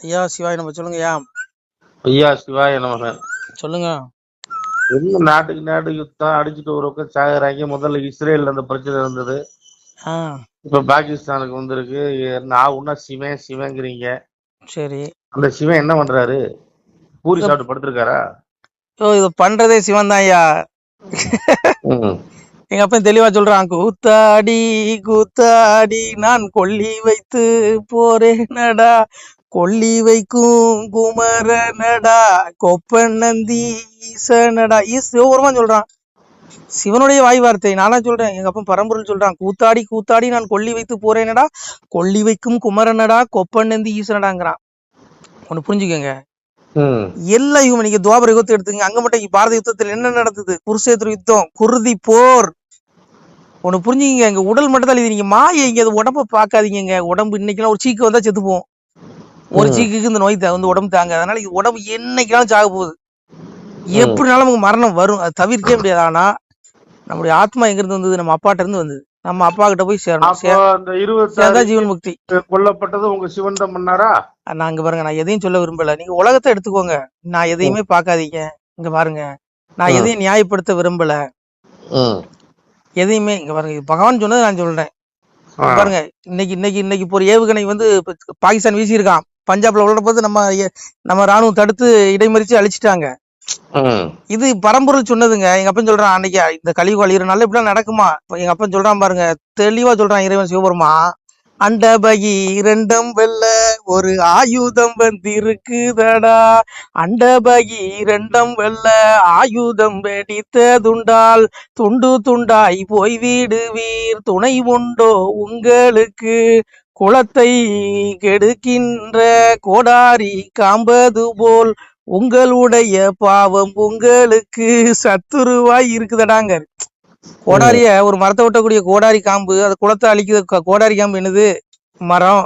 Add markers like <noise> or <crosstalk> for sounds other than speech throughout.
ஐயா சிவாய் நம்ம சொல்லுங்க ஐயா ஐயா சிவாய நமக. சொல்லுங்க. என்ன நாட்டுக்கு நாடு யுத்தம் அடிச்சுட்டு ஒரு பக்கம் சாகுறாங்க. முதல்ல இஸ்ரேல்ல அந்த பிரச்சனை இருந்தது. இப்ப பாகிஸ்தானுக்கு வந்திருக்கு. நான் உன்ன சிவன் சிவங்கிறீங்க. சரி. அந்த சிவன் என்ன பண்றாரு? பூரி சாப்பிட்டு படுத்திருக்காரா? ஓ இது பண்றதே சிவன் தான் ஐயா. எங்க அப்பா தெளிவா சொல்றான் கூத்தாடி கூத்தாடி நான் கொல்லி வைத்து போறேனடா கொல்லி வைக்கும் குமரனடா கொப்பன் நந்தி ஈசனடா ஈ சிவபெருமான் சொல்றான். சிவனுடைய வாய் வார்த்தை. நானா சொல்றேன். எங்க அப்பா பரம்பொருள் சொல்றான். கூத்தாடி கூத்தாடி நான் கொல்லி வைத்து போறேனடா கொல்லி வைக்கும் குமரனடா கொப்பன் நந்தி ஈசனடாங்கிறான் ஒண்ணு புரிஞ்சுக்கோங்க. எல்லா யுகம் நீங்க துவாபர யுகத்தை எடுத்துங்க அங்க மட்டும் பாரத யுத்தத்தில் என்ன நடந்தது? குருசேத்திர யுத்தம் குருதி போர். ஒண்ணு புரிஞ்சுங்க எங்க உடல் மட்டும் தான் இது. நீங்க மாய இங்க அது உடம்ப பாக்காதீங்க உடம்பு இன்னைக்கெல்லாம் ஒரு சீக்கு வந்தா செத்து போவோம் ஒரு. சீக்குக்கு இந்த நோய் வந்து உடம்பு தாங்க அதனால இது உடம்பு என்னைக்கெல்லாம் சாக போகுது. எப்படினாலும் நமக்கு மரணம் வரும். அது தவிர்க்கவே முடியாது. ஆனா நம்முடைய ஆத்மா எங்க இருந்து வந்தது? நம்ம அப்பாட்ட இருந்து வந்தது. நம்ம அப்பா கிட்ட போய் சேரணும். ஜீவன் முக்தி. கொல்லப்பட்டது உங்க சிவன் தான் பண்ணாரா நான் இங்க பாருங்க. நான் எதையும் சொல்ல விரும்பல. நீங்க உலகத்தை எடுத்துக்கோங்க. நான் எதையுமே பார்க்காதீங்க. இங்க பாருங்க. நான். எதையும் நியாயப்படுத்த விரும்பல. ம். எதையுமே இங்க பாருங்க. பகவான் சொன்னதை நான் சொல்றேன். பாருங்க இன்னைக்கு இன்னைக்கு இன்னைக்கு இப்போ ஒரு ஏவுகணை வந்து பாகிஸ்தான் வீசியிருக்கான் பஞ்சாப்ல உள்ள போது நம்ம நம்ம ராணுவம் தடுத்து இடைமறிச்சு அழிச்சிட்டாங்க. இது பரம்பொருள் சொன்னதுங்க. எங்க அப்பன் சொல்றான் அன்னைக்கு இந்த கழிவு அழியிறனால இப்படிலாம் நடக்குமா? எங்க அப்பன் சொல்றான் பாருங்க தெளிவா சொல்றான் இறைவன் சிவபெருமா அண்ட பகி இரண்டம் வெல்ல ஒரு ஆயுதம் வந்திருக்குதடா. அண்டபகி இரண்டம் வெல்ல ஆயுதம் வெடித்ததுண்டால் துண்டு துண்டாய் போய் வீடுவீர். துணை உண்டோ உங்களுக்கு குளத்தை கெடுக்கின்ற கோடாரி காம்பது போல் உங்களுடைய பாவம் உங்களுக்கு சத்துருவாய் இருக்குதடாங்க. கோடாரிய ஒரு மரத்தை ஒட்டக்கூடிய கோடாரி காம்பு அது குளத்தை அழிக்குது கோடாரி காம்பு என்னது? மரம்.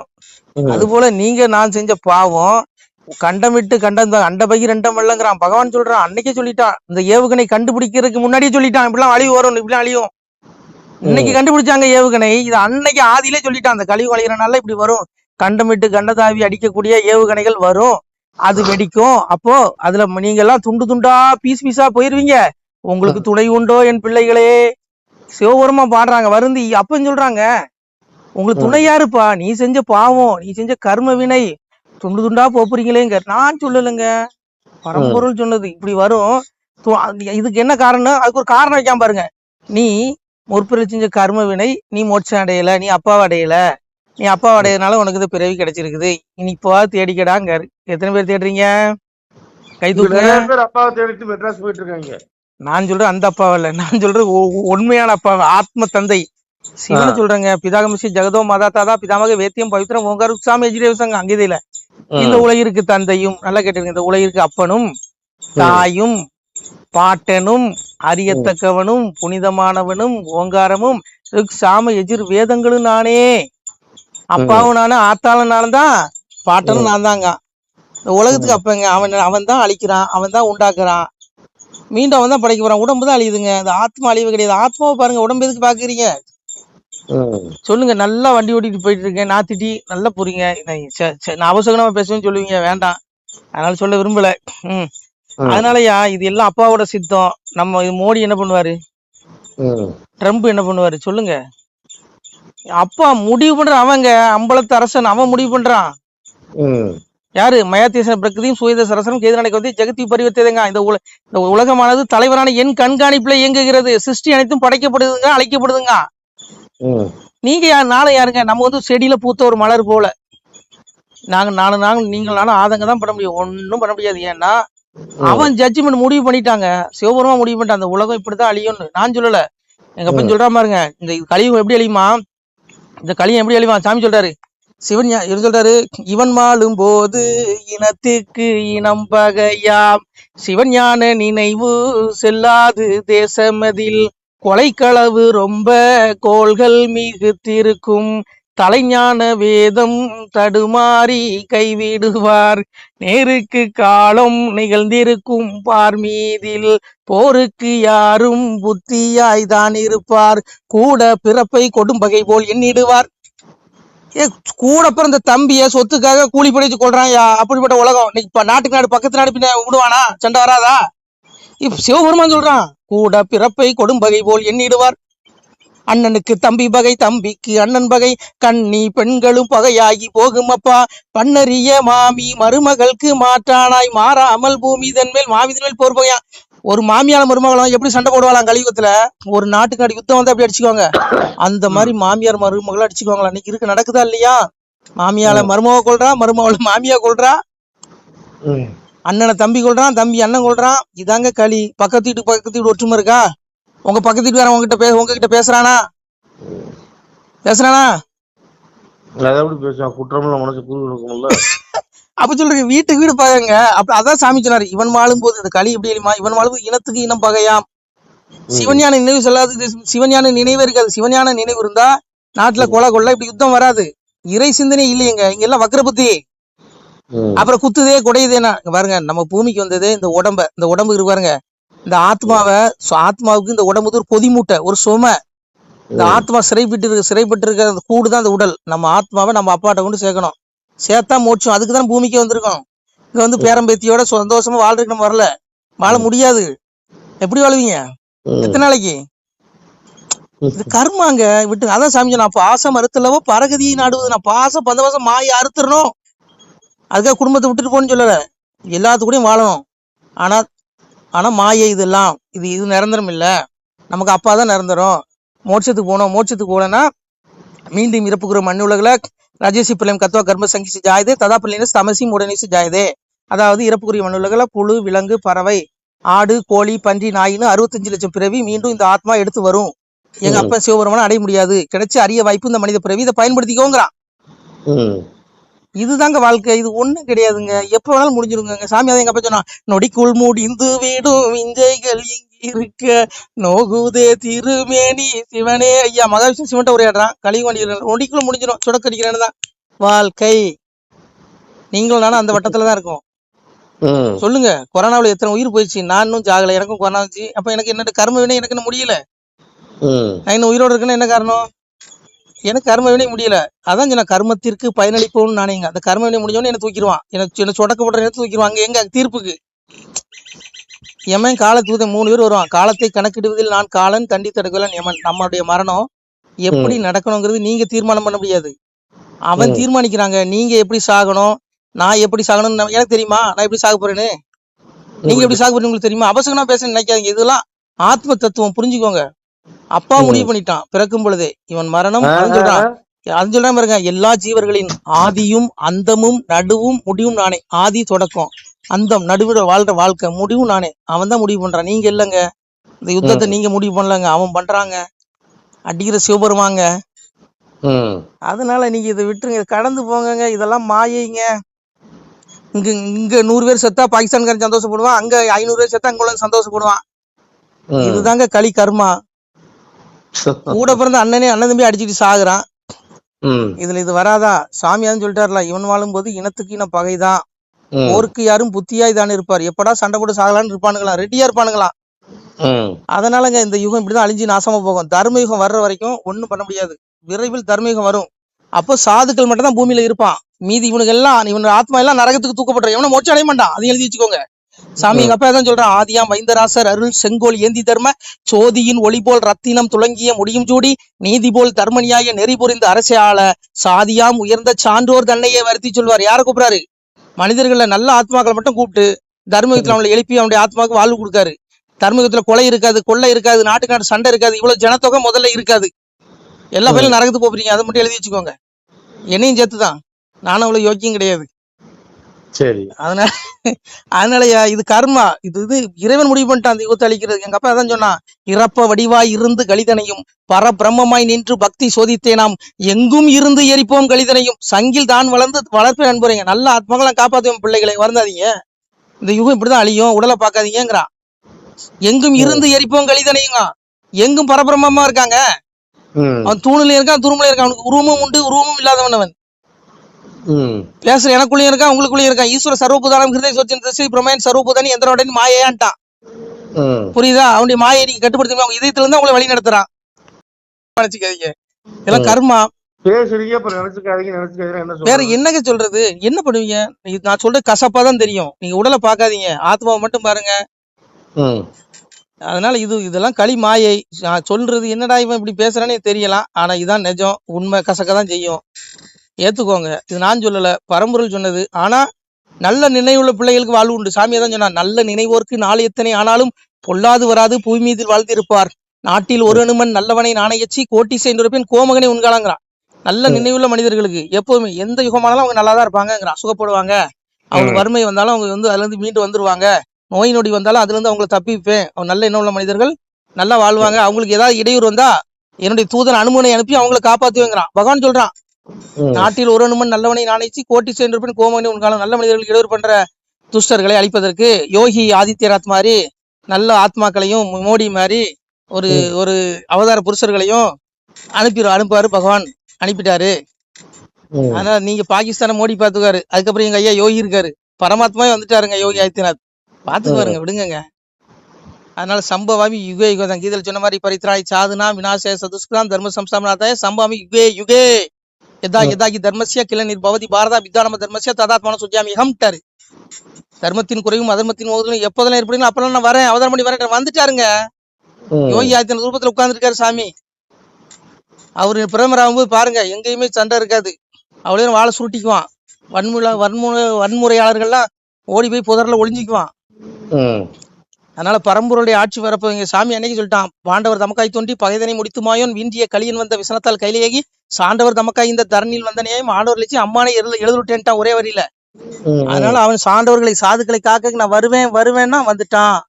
அது போல நீங்க நான் செஞ்ச பாவம் கண்டமிட்டு கண்டம் தான் அண்ட பகி ரெண்டம் வெள்ளங்கிறான் பகவான் சொல்றான் அன்னைக்கே சொல்லிட்டான். இந்த ஏவுகணை கண்டுபிடிக்கிறதுக்கு முன்னாடியே சொல்லிட்டான். இப்படிலாம் அழிவு வரும் இப்படிலாம் அழியும். இன்னைக்கு கண்டுபிடிச்சாங்க ஏவுகணை. இது அன்னைக்கு ஆதியிலே சொல்லிட்டான். அந்த கழிவு அழிகிறனால இப்படி வரும். கண்டமிட்டு கண்டதாவி அடிக்கக்கூடிய ஏவுகணைகள் வரும். அது வெடிக்கும். அப்போ அதுல நீங்க எல்லாம் துண்டு துண்டா பீஸ் பீஸா போயிருவீங்க. உங்களுக்கு துணை உண்டோ என் பிள்ளைகளே? சிவபெருமா பாடுறாங்க. வருந்தி அப்பன்னு சொல்றாங்க. உங்களுக்கு துணை யாருப்பா? நீ செஞ்ச பாவம் நீ செஞ்ச கர்ம வினை. துண்டு துண்டா போறீங்களேங்க நான் சொல்லலைங்க. பரம்பொருள் சொன்னது. இப்படி வரும். இதுக்கு என்ன காரணம்? அதுக்கு ஒரு காரணம் வைக்காம பாருங்க. நீ முற்பிறவி செஞ்ச கர்ம வினை நீ மோட்சம் அடையல நீ அப்பாவை அடையல. நீ அப்பாவை அடையறதுனால உனக்கு இந்த பிறவி கிடைச்சிருக்குது. இனி இப்போ தேடிக்கடாங்க எத்தனை பேர் தேடுறீங்க? கை அப்பாவை தேடிட்டு மெட்ராஸ் போயிட்டு இருக்காங்க. நான் சொல்றேன் அந்த அப்பாவை இல்ல நான் ஒ- உண்மையான அப்பாவை ஆத்ம தந்தை. சிவனை. சொல்றேங்க. பிதாகமிசி ஜெகதோ மாதா தாதா பிதாமக வேத்தியம் பவித்திரம் ஓங்கார சாமி எஜிரேவசங்க அங்கேதில இந்த உலகிற்கு தந்தையும் நல்லா கேட்டுருங்க இந்த உலகிற்கு அப்பனும் தாயும் பாட்டனும் அறியத்தக்கவனும் புனிதமானவனும் ஓங்காரமும் சாம எஜிர் வேதங்களும் நானே. அப்பாவும் நானும் ஆத்தாலும் நானும் தான் பாட்டனும் நான் தாங்க இந்த உலகத்துக்கு அப்பங்க அவன் அவன் தான் அழிக்கிறான் அவன் தான் உண்டாக்குறான். மீண்டும் அவன் தான் படைக்க போறான். உடம்பு தான் அழியுதுங்க. இந்த ஆத்மா அழிவு கிடையாது. ஆத்மாவை பாருங்க உடம்பு எதுக்கு பாக்குறீங்க. சொல்லுங்க நல்லா வண்டி ஓட்டிட்டு போயிட்டு இருக்கேன் நான் திட்டி நல்லா புரியுங்க. நான் அவசரமா பேசுவேன்னு சொல்லுவீங்க வேண்டாம். அதனால சொல்ல விரும்பல. ம். ம். அதனாலயா இது எல்லாம் அப்பாவோட சித்தம். நம்ம மோடி என்ன பண்ணுவாரு. ட்ரம்ப் என்ன பண்ணுவாரு? சொல்லுங்க. அப்பா முடிவு பண்ற அவங்க. அம்பலத்து அரசன் அவன் முடிவு பண்றான். யாரு? மயாத்தேசன பிரகிருதியும் சுயத சரசனம் கேதுநாளைக்கு வந்து ஜெகத்தி பரிவர்த்ததுங்க இந்த உல இந்த உலகமானது தலைவரான என் கண்காணிப்புல இயங்குகிறது. சிருஷ்டி அனைத்தும் படைக்கப்படுதுங்க அழைக்கப்படுதுங்க. நீங்க யார் நாளை யாருங்க? நம்ம வந்து செடியில பூத்த ஒரு மலர் போல. நாங்க நானும் நாங்க நீங்கள் நானும் ஆதங்க தான் பண்ண முடியும். ஒன்றும் பண்ண முடியாது. ஏன்னா அவன் ஜட்ஜ்மெண்ட் முடிவு பண்ணிட்டாங்க. சிவபெருமா முடிவு பண்ணிட்டான். அந்த உலகம் இப்படிதான் அழியும்னு. நான் சொல்லல. எங்க அப்பன் சொல்றா பாருங்க. இந்த கலியுகம் எப்படி அழியுமா? இந்த கலியம் எப்படி அழியுமா? சாமி சொல்றாரு. சிவன் இவர் சொல்றாரு இவன் மாளும் போது இனத்துக்கு இனம் பகையாம். சிவன் ஞான நினைவு செல்லாது தேசமதில். கொலைக்களவு ரொம்ப கோள்கள் மிகுத்திருக்கும். தலைஞான வேதம் தடுமாறி கைவிடுவார். நேருக்கு காலம் நிகழ்ந்திருக்கும் பார் மீதில் போருக்கு யாரும் புத்தியாய்தான் இருப்பார். கூட பிறப்பை கொடும்பகை போல் எண்ணிடுவார். ஏ கூட பிறந்த தம்பிய சொத்துக்காக கூலி படிச்சு கொள்றான் அப்படிப்பட்ட உலகம். இன்னைக்கு நாட்டுக்கு நாடு பக்கத்து நாடு பின்ன விடுவானா? சண்டை வராதா? இப்ப சிவபெருமான் சொல்றான் கூட பிறப்பை கொடும்பகை போல் எண்ணிடுவார். அண்ணனுக்கு தம்பி பகை தம்பிக்கு அண்ணன் பகை கண்ணி பெண்களும் பகையாகி போகும் அப்பா. பண்ணறிய மாமி மருமகளுக்கு மாற்றானாய் மாறாமல் பூமி தன்மேல் மாமிதன் மேல் போர் பகையா ஒரு மாமியார் மருமகளும் எப்படி சண்டை போடுவாளாம் கலியுகத்துல? ஒரு நாட்டுக்கு நாடு யுத்தம் வந்து அப்படி அடிச்சுக்குவாங்க. அந்த மாதிரி மாமியார் மருமகளை அடிச்சுக்குவாங்களா? இன்னைக்கு இருக்கு நடக்குதா இல்லையா? மாமியால மருமக கொள்றா மருமகளை மாமியா கொள்றா. அண்ணனை தம்பி கொள்றான் தம்பி அண்ணன் கொள்றான். இதாங்க களி. பக்கத்து வீட்டு பக்கத்து வீடு ஒற்றுமை இருக்கா? உங்க பக்கத்து வீட்டுக்காரன் உங்ககிட்ட பே உங்ககிட்ட பேசுறானா? பேசுறானா? எப்படி பேசுவான். குற்றம்ல மனசு கூறு இருக்கும்ல. <laughs> அப்ப சொல்றீங்க. வீட்டுக்கு வீடு பகைங்க அப்ப அதான் சாமி சொன்னாரு. இவன் வாழும் போது இந்த களி எப்படி தெரியுமா இவன் வாழும் இனத்துக்கு இனம் பகையாம். சிவஞான நினைவு சொல்லாது. சிவஞான நினைவே இருக்காது. சிவஞான நினைவு இருந்தா நாட்டுல கொலை கொள்ள இப்படி யுத்தம் வராது. இறை சிந்தனை இல்லையங்க. இங்க எல்லாம் வக்கர புத்தி ம். அப்புறம் குத்துதே குடையுதேனா. பாருங்க நம்ம பூமிக்கு வந்ததே இந்த உடம்ப இந்த உடம்பு இருக்கு பாருங்க. இந்த ஆத்மாவை ஆத்மாவுக்கு இந்த உடம்பு ஒரு பொதி மூட்டை ஒரு சுமை. இந்த ஆத்மா சிறைப்பட்டு இருக்கு சிறைப்பட்டு இருக்க அந்த கூடு தான் இந்த உடல். நம்ம ஆத்மாவை நம்ம அப்பாட்ட கொண்டு சேர்க்கணும். சேர்த்தா மோட்சம் அதுக்கு தான் பூமிக்கு வந்திருக்கோம். இங்க வந்து பேரம்பேத்தியோட சந்தோஷமா வாழ்றதுக்கு நம்ம வரல. வாழ முடியாது. எப்படி வாழுவீங்க. எத்தனை நாளைக்கு? இது கர்மாங்க விட்டு அதான் சாமி நான் பாசம் அறுத்தலவோ பரகதியை நாடுவது நான் பாசம் பந்தவாசம் மாய அறுத்துறணும். அதுக்காக குடும்பத்தை விட்டுட்டு போன்னு சொல்லல. எல்லாத்துக்கூடயும் வாழணும். ஆனா ஆனா மாயை இதெல்லாம் இது இது நிரந்தரம் இல்ல. நமக்கு அப்பா தான் நிரந்தரம். மோட்சத்துக்கு போனோம் மோட்சத்துக்கு போனோம்னா மீண்டும் இறப்புக்குற மண் உலகில் ரஜேசி பிள்ளையம் கத்வா கர்ம சங்கிசி ஜாயதே ததா பிள்ளைனஸ் தமசி உடனேசி ஜாயதே. அதாவது இறப்புக்குரிய மண் உலகில் புழு விலங்கு பறவை ஆடு கோழி பன்றி நாயின்னு அறுபத்தஞ்சு லட்சம் பிறவி மீண்டும் இந்த ஆத்மா எடுத்து வரும். எங்க அப்பா சிவபெருமானை அடைய முடியாது. கிடைச்ச அரிய வாய்ப்பு இந்த மனித பிறவி இதை பயன்படுத்திக்கோங்கிறான். இதுதாங்க வாழ்க்கை. இது ஒண்ணும் கிடையாதுங்க. எப்ப வேணாலும் முடிஞ்சிருங்க சாமி அதை எங்க அப்பா சொன்னா நொடிக்குள் முடிந்து விடும் விஞ்சைகள் இருக்க நோகுதே திருமேனி சிவனே. ஐயா மகாவிஷ்ணு சிவன்ட்ட உரையாடுறான். கலிவண்டி நொடிக்குள் முடிஞ்சிடும். சுடக்கடிக்கிறேன்னு தான். வாழ்க்கை. நீங்களும் நானும் அந்த வட்டத்துல தான் இருக்கோம். சொல்லுங்க. கொரோனாவில் எத்தனை உயிர் போயிடுச்சு? நான் இன்னும் ஜாகல எனக்கும் கொரோனா வந்துச்சு. அப்ப எனக்கு என்ன கர்ம வினை எனக்கு இன்னும் முடியல. நான் இன்னும் உயிரோட இருக்கேன்னா என்ன காரணம்? எனக்கு கர்ம வினை முடியல. அதான் சொன்ன கர்மத்திற்கு பயனளிப்போம்னு நானேங்க அந்த கர்ம வினை முடிஞ்சோன்னு என்ன தூக்கிடுவான். எனக்கு என்ன சொடக்கப்படுற நேரத்தை தூக்கிடுவான். அங்க எங்க? தீர்ப்புக்கு. எமன் கால தூதன் மூணு பேர் வருவான். காலத்தை கணக்கிடுவதில் நான் காலன் கண்டி தடுக்கலாம் எமன் நம்மளுடைய மரணம் எப்படி நடக்கணுங்கிறது நீங்க தீர்மானம் பண்ண முடியாது. அவன். தீர்மானிக்கிறாங்க. நீங்க எப்படி சாகணும்? நான் எப்படி சாகணும்னு எனக்கு தெரியுமா? நான் எப்படி சாக போறேன்னு? நீங்க எப்படி சாக போறீங்க உங்களுக்கு தெரியுமா? அவசரமா பேச நினைக்காதீங்க. இதெல்லாம் ஆத்ம தத்துவம். புரிஞ்சுக்கோங்க. அப்பா. முடிவு பண்ணிட்டான். பிறக்கும் பொழுதே இவன் மரணம் சொல்றான் அது சொல்றான் பாருங்க? எல்லா ஜீவர்களின் ஆதியும் அந்தமும் நடுவும் முடிவும் நானே. ஆதி தொடக்கம் அந்தம் நடுவுல வாழ்ற வாழ்க்கை முடிவும் நானே. அவன் தான் முடிவு பண்றான். நீங்க இல்லைங்க. இந்த யுத்தத்தை நீங்க முடிவு பண்ணலங்க. அவன் பண்றாங்க. அடிக்கிற சிவபெருமாங்க. அதனால நீங்க இதை விட்டுருங்க. கடந்து போங்கங்க. இதெல்லாம் மாயைங்க. இங்க இங்க நூறு பேர் செத்தா பாகிஸ்தான்காரன் சந்தோஷப்படுவான். அங்க ஐநூறு பேர் செத்தா அங்க சந்தோஷப்படுவான். இதுதாங்க களி கர்மா. கூட பிறந்த அண்ணனே அண்ணன் தம்பி அடிச்சுட்டு சாகுறான். இதுல இது வராதா? சாமியான்னு சொல்லிட்டாருல இவன் வாழும்போது இனத்துக்கு இன பகைதான். போருக்கு யாரும் புத்தியாய் தானே இருப்பார். எப்படா சண்டை போட்டு சாகலான்னு இருப்பானுங்களாம் ரெடியா இருப்பானுங்களாம். அதனாலங்க இந்த யுகம் இப்படிதான் அழிஞ்சு நாசமா போகும். தர்ம யுகம் வர்ற வரைக்கும் ஒண்ணும் பண்ண முடியாது. விரைவில் தர்ம யுகம் வரும். அப்போ சாதுக்கள் மட்டும் தான் பூமியில இருப்பான். மீதி இவனுக்கு எல்லாம் இவனோட ஆத்மா எல்லாம் நரகத்துக்கு தூக்கப்பட்டு எவனும் மோட்சம் அடைய மாட்டான். அதையும் எழுதி வச்சுக்கோங்க. சாமி எங்க அப்பா தான் சொல்றான் ஆதியாம் வைந்தராசர் அருள் செங்கோல் ஏந்தி தர்ம சோதியின் ஒளி போல் ரத்தினம் துளங்கிய முடியும் சூடி நீதி போல் தர்மனியாய நெறி புரிந்த அரசே ஆள சாதியாம் உயர்ந்த சான்றோர் தன்னையே வருத்தி சொல்வார். யாரை கூப்பிடாரு மனிதர்கள நல்ல ஆத்மாக்களை மட்டும் கூப்பிட்டு தர்மயுகத்துல அவங்களை எழுப்பி அவனுடைய ஆத்மாவுக்கு வாழ்வு கொடுக்காரு. தர்மயுகத்துல கொலை இருக்காது கொள்ளை இருக்காது நாட்டுக்கு நாட்டு சண்டை இருக்காது இவ்வளவு ஜனத்தொகை முதல்ல இருக்காது. எல்லா பேரும் நரகத்துக்கு போறீங்க அதை மட்டும் எழுதி வச்சுக்கோங்க. என்னையும் சேர்த்துதான். நானும் அவ்வளவு யோக்கியம் கிடையாது. சரி. அதனால அதனாலயா இது கர்மா. இது இது இறைவன் முடிவு பண்ணிட்டான் அந்த யுகத்தை அழிக்கிறது எங்க அப்பா அதான் சொன்னான் இறப்ப வடிவாய் இருந்து கலிதனையும் பரபிரம்மமாய் நின்று பக்தி சோதித்தே நாம். எங்கும் இருந்து எரிப்போம் கலிதனையும். சங்கில் தான் வளர்ந்து வளர்ப்பு அன்புறீங்க நல்ல ஆத்மாக்கெல்லாம் காப்பாத்துவோம் பிள்ளைகளை வருந்தாதீங்க. இந்த யுகம் இப்படிதான் அழியும். உடலை பார்க்காதீங்கிறான் எங்கும் இருந்து எரிப்போம் கலிதனையுங்க. எங்கும் பரபிரம்மமா இருக்காங்க. அவன் தூணில இருக்கான் துருமுல இருக்கான். அவனுக்கு உருவமும் உண்டு உருவமும் இல்லாதவன் அவன். பேசுற எனக்குள்ளயும் இருக்கான் உங்களுக்குள்ளயும் இருக்கான் ஈஸ்வர சர்வபூதானம் ஹிருதய சோச்சின் பிரமேன் சர்வபூதானி எந்திரோட மாயையான்ட்டான் ம். புரியுதா? அவனுடைய மாயை நீங்க கட்டுப்படுத்தி அவங்க இதயத்துல இருந்து உங்களை வழி நடத்துறான். நினைச்சுக்காதீங்க. இதெல்லாம். கர்மா. வேற என்னங்க சொல்றது? என்ன பண்ணுவீங்க? நான் சொல்ற கசப்பா தான் தெரியும். நீங்க உடலை பார்க்காதீங்க. ஆத்மாவை மட்டும் பாருங்க. அதனால இது இதெல்லாம் களி மாயை. நான் சொல்றது என்னடா இவன் இப்படி பேசுறானே தெரியலாம். ஆனா இதான் நிஜம். உண்மை. கசக்க தான் செய்யும். ஏத்துக்கோங்க. இது நான் சொல்லல பரம்பொருள் சொன்னது. ஆனா நல்ல நினைவுள்ள பிள்ளைகளுக்கு வாழ்வு உண்டு. சாமியை தான் சொன்னா நல்ல நினைவோர்க்கு நாள் எத்தனை ஆனாலும் பொல்லாது வராது பூமி மீதில் வாழ்ந்திருப்பார். நாட்டில் ஒரு அனுமன் நல்லவனை நாணயச்சி கோட்டி சென்றிருப்பேன் கோமகனை உண்காலங்கிறான் நல்ல. நினைவுள்ள மனிதர்களுக்கு எப்பவுமே எந்த யுகமானாலும் அவங்க நல்லா தான் இருப்பாங்கங்கிறான் சுகப்படுவாங்க அவங்களுக்கு ம். வறுமை வந்தாலும் அவங்க வந்து அதுல இருந்து மீண்டு வந்துருவாங்க. நோய் நொடி வந்தாலும் அதுல இருந்து அவங்களை தப்பிப்பேன். அவங்க நல்ல எண்ணம் உள்ள மனிதர்கள் நல்லா வாழ்வாங்க. அவங்களுக்கு ஏதாவது இடையூறு வந்தா என்னுடைய தூதன் அனுமனை அனுப்பி அவங்கள காப்பாத்துவேங்கிறான். பகவான் சொல்றான். நாட்டில் ஒரு அனுமன் நல்லவனை நாணைச்சி கோட்டி சென்றிருப்பேன் கோமகனை உண்காலம் நல்ல மனிதர்களுக்கு இடையூறு பண்ற துஷ்டர்களை அழிப்பதற்கு யோகி ஆதித்யநாத் மாதிரி நல்ல ஆத்மாக்களையும் மோடி மாதிரி ஒரு. ஒரு அவதார புருஷர்களையும் அனுப்பி அனுப்புவாரு பகவான் அனுப்பிட்டாரு. அதனால நீங்க பாகிஸ்தானை மோடி பாத்துக்காரு அதுக்கப்புறம் எங்க ஐயா யோகி இருக்காரு. பரமாத்மாவே வந்துட்டாருங்க யோகி ஆதித்யநாத். பாத்துக்குவாருங்க விடுங்கங்க. அதனால சம்பவாமி யுகே யுகதான் கீதையில சொன்ன மாதிரி பரித்ராய் சாதுனா விநாசய சதுஷ்கிராம் தர்ம சம்ஸ்தாபனாதாய சம்பாமி யுகே யுகே. ம். எதாகி தர்மஸ்ய கிள நிர்பவதி பாரதா வித்யானம தர்மஸ்ய ததாத்மான சுஜாமி ஹம்ட்டாரு தர்மத்தின் குறையும் அதர்மத்தின் மோதலும் எப்போதெல்லாம் ஏற்படுங்களோ அப்பெல்லாம் நான் வரேன் அவதாரம் பண்ணி வரேன் வந்துட்டாருங்க. யோகி ஆதித்யநாத் ரூபத்துல உட்கார்ந்துருக்காரு சாமி அவரு பிரதமர் ஆகும்போது பாருங்க எங்கேயுமே சண்டை இருக்காது அவ்வளோ வாழை சுருட்டிக்குவான் வன்முறை வன்முறை வன்முறையாளர்கள்லாம் ஓடி போய் புதர்ல ஒளிஞ்சிக்குவான். அதனால பரம்பொருளுடைய ஆட்சி வரப்போ எங்க சாமி அன்னைக்கு சொல்லிட்டான் பாண்டவர் தமக்காய் தோன்றி பகைதனை முடித்துமாயோன் வீண்டிய கலியன் வந்த விசனத்தால் கையிலேகி சாண்டவர் தமக்காய் இந்த தரணியில் வந்தனையும் ஆண்டவர் லட்சி அம்மானை எழுது எழுதுட்டேன்ட்டான் ஒரே வரியில. அதனால அவன் சாண்டவர்களை சாதுக்களை காக்க நான் வருவேன் வருவேன்னா வந்துட்டான்.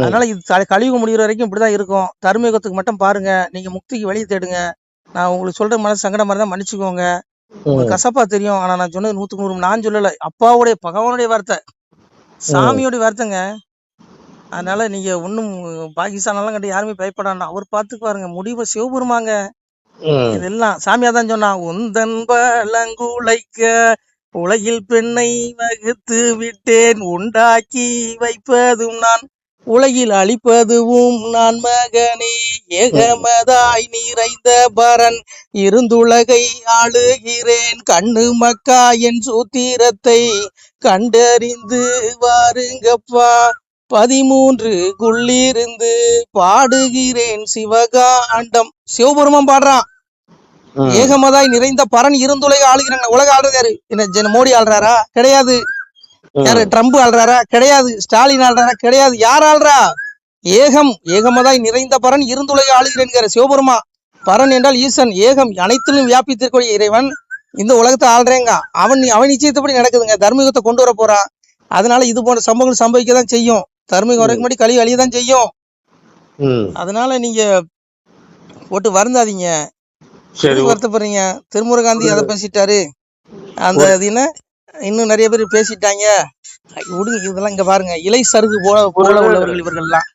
அதனால இது க- கலியுகம் முடிகிற வரைக்கும் இப்படிதான் இருக்கும். தர்மயுகத்துக்கு மட்டும் பாருங்க. நீங்க முக்திக்கு வழி தேடுங்க. நான் உங்களுக்கு சொல்ற மனசு சங்கடமா இருந்தா மன்னிச்சுக்கோங்க. உங்களுக்கு கசப்பா தெரியும். ஆனா நான் சொன்னது நூத்துக்கு நூறு நான் சொல்லல. அப்பாவுடைய பகவானுடைய வார்த்தை. சாமியோடைய வார்த்தைங்க. அதனால நீங்க ஒன்னும் பாகிஸ்தான் எல்லாம் கண்டு யாருமே பயப்படாண்டா அவர் பாத்துக்குவாருங்க முடிவை சிவபெருமாங்க. இதெல்லாம் சாமியா தான் சொன்னா உந்தன் உலகில் பெண்ணை வகுத்து விட்டேன். உண்டாக்கி வைப்பதும் நான் உலகில் அழிப்பதுவும் நான் மகனே. ஏகமதாய் நிறைந்த பரன் இருந்துலகை ஆளுகிறேன். கண்ணு மக்கா என் சூத்திரத்தை கண்டறிந்து வாருங்கப்பா. பதிமூன்று குள்ளிருந்து பாடுகிறேன் சிவகாண்டம். சிவபெருமன் பாடுறான். ஏகமதாய் நிறைந்த பரன் இருந்துலக ஆளுகிறாங்க உலக ஆளுறது யாரு என்ன ஜன மோடி ஆள்றாரா? கிடையாது. யாரு ட்ரம்ப் ஆள்றாரா? கிடையாது. ஸ்டாலின் ஆள்றாரா? கிடையாது. யார் ஆள்றா? ஏகம். ஏகமதாய் நிறைந்த பரன் இருந்துலக ஆளுகிறேன் சிவபெருமா பரன் என்றால் ஈசன். ஏகம் அனைத்திலும் வியாபித்திருக்கூடிய இறைவன் இந்த உலகத்தை ஆள்றேங்க. அவன் அவன் நிச்சயத்தப்படி நடக்குதுங்க. தர்மயுகத்தை கொண்டு வர போறான். அதனால இது போன்ற சம்பவங்கள் சம்பவிக்க தான் செய்யும். தர்மயுகம் வரைக்கும் முன்னாடி களி அழிய தான் செய்யும். அதனால நீங்க போட்டு வருந்தாதீங்க. சரி வருத்தப்படுறீங்க? திருமுருகாந்தி அதை பேசிட்டாரு. அந்த இது என்ன இன்னும் நிறைய பேர் பேசிட்டாங்க. விடுங்க இதெல்லாம் இங்க பாருங்க. இலை சருகு போல போல உள்ளவர்கள் இவர்கள்லாம்.